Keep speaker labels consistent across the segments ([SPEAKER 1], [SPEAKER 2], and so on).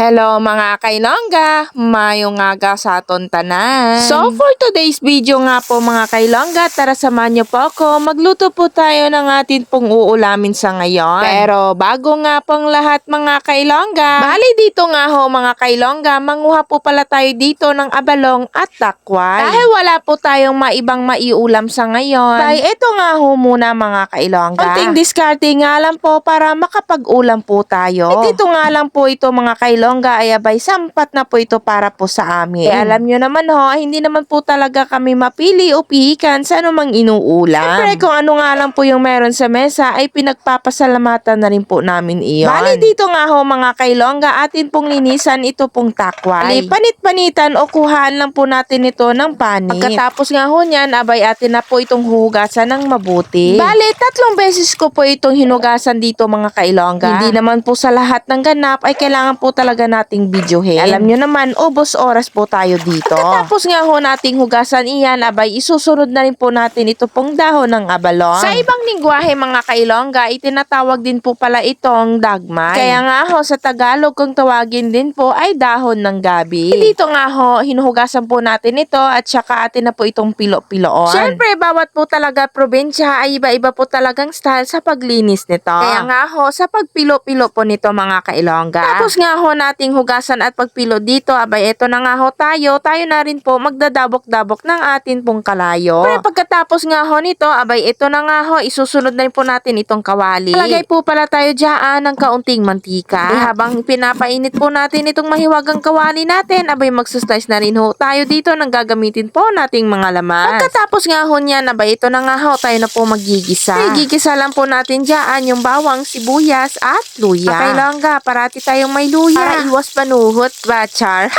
[SPEAKER 1] Hello mga kailongga, mayong aga sa aton tanan. So for today's video nga po mga kailongga, tara samahan niyo po ako. Magluto po tayo ng atin pong uulamin sa ngayon. Pero bago nga pong lahat mga kailongga, bali dito nga ho mga kailongga, manguha po pala tayo dito ng abalong at takway. Dahil wala po tayong maibang maiulam sa ngayon, ay ito nga ho muna mga kailongga. Kunting diskarte nga lang po para makapag-ulam po tayo. At ito nga lang po ito mga kailongga ay abay sampat na po ito para po sa amin. Eh alam nyo naman ho, hindi naman po talaga kami mapili o pihikan sa anumang inuulam. Siyempre kung ano nga lang po yung meron sa mesa ay pinagpapasalamatan na rin po namin iyon. Bali dito nga ho mga kailongga, atin pong linisan ito pong takway. Ali, panit-panitan o kuhaan lang po natin ito ng panit. Pagkatapos nga ho niyan, abay atin na po itong hugasan ng mabuti. Bali, tatlong beses ko po itong hinugasan dito mga kailongga. Hindi naman po sa lahat ng ganap ay kailangan po talaga nating videohin. Alam nyo naman, ubos oras po tayo dito. Pagkatapos nga ho nating hugasan iyan, abay isusunod na rin po natin ito pong dahon ng abalon. Sa ibang lingwahe mga kailongga, itinatawag din po pala itong dagmay. Kaya nga ho, sa Tagalog kung tawagin din po ay dahon ng gabi. Dito nga ho, hinuhugasan po natin ito at saka atin na po itong pilo-piloon. Siyempre, bawat po talaga probinsya ay iba-iba po talagang style sa paglinis nito. Kaya nga ho, sa pagpilo-pilo po nito mga kailongga. Tapos nga ho nating hugasan at pagpilo dito, abay ito na nga ho tayo, tayo na rin po magdadabok-dabok ng atin pong kalayo. Pero pagkatapos nga ho nito, abay ito na nga ho, isusunod na rin po natin itong kawali. Lagay po pala tayo dyan ng kaunting mantika. Eh, habang pinapainit po natin itong mahiwagang kawali natin, abay magsaslice na rin ho tayo dito ng gagamitin po nating mga lamas. Pagkatapos nga ho niyan, abay ito na nga ho, tayo na po magigisa. Ay, gigisa lang po natin dyan yung bawang, sibuyas at luya. Pakailangan parati tayong may luya. Para iwas panuhot, bachar.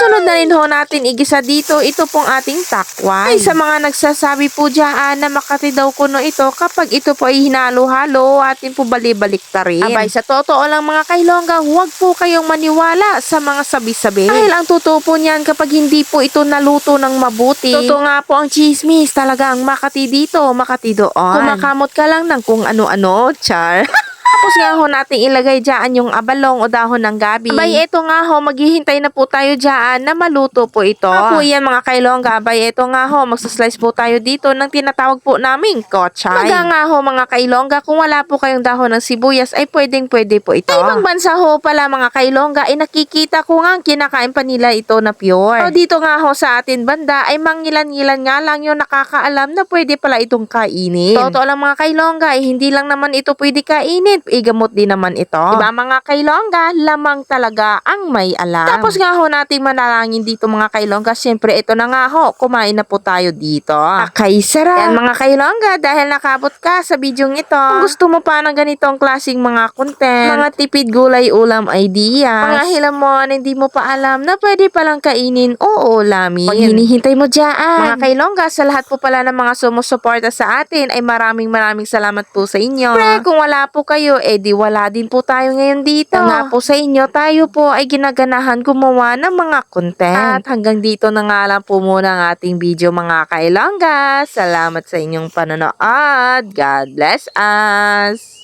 [SPEAKER 1] Sunod na rin ho natin igisa dito ito pong ating takway. Ay sa mga nagsasabi po dyan na makati daw kuno ito kapag ito po ay hinalo-halo atin po balibalik ta rin. Abay sa totoo lang mga kailongga huwag po kayong maniwala sa mga sabi-sabi. Dahil ang totoo po niyan kapag hindi po ito naluto ng mabuti. Totoo nga po ang chismis talagang makati dito, makati doon. Kumakamot ka lang ng kung ano-ano, char. Tapos nga ho natin ilagay dyan yung abalong o dahon ng gabi. Abay, ito nga ho, maghihintay na po tayo dyan na maluto po ito. Nga po yan mga kailongga. Abay, ito nga ho, magsaslice po tayo dito ng tinatawag po naming kochay. Maga nga ho mga kailongga, kung wala po kayong dahon ng sibuyas ay pwedeng pwede po ito. Sa ibang bansa ho pala mga kailongga ay nakikita ko nga kinakain pa nila ito na pure. O dito nga ho sa atin banda ay mangilan-ngilan nga lang yung nakakaalam na pwede pala itong kainin. Totoo lang mga kailongga, ay hindi lang naman ito pwede kainin igamot din naman ito. Diba mga kailongga, lamang talaga ang may alam. Tapos nga ho natin manalangin dito mga kailongga, syempre ito na nga ho, kumain na po tayo dito. Akay sarap. Yan mga kailongga, dahil nakabot ka sa bidyong ito, kung gusto mo pa ng ganitong klaseng mga content, mga tipid gulay ulam ideas, mga hilamon, hindi mo pa alam na pwede palang kainin o ulamin. Pag hinihintay mo dyan. Mga kailongga, sa lahat po pala ng mga sumusuporta sa atin, ay maraming maraming salamat po sa inyo. Pre, kung wala po kayo, eh di wala din po tayo ngayon dito. Nga po sa inyo, tayo po ay ginaganahan gumawa ng mga content. At hanggang dito na nga lang po muna ang ating video mga kailangga. Salamat sa inyong panonood. God bless us!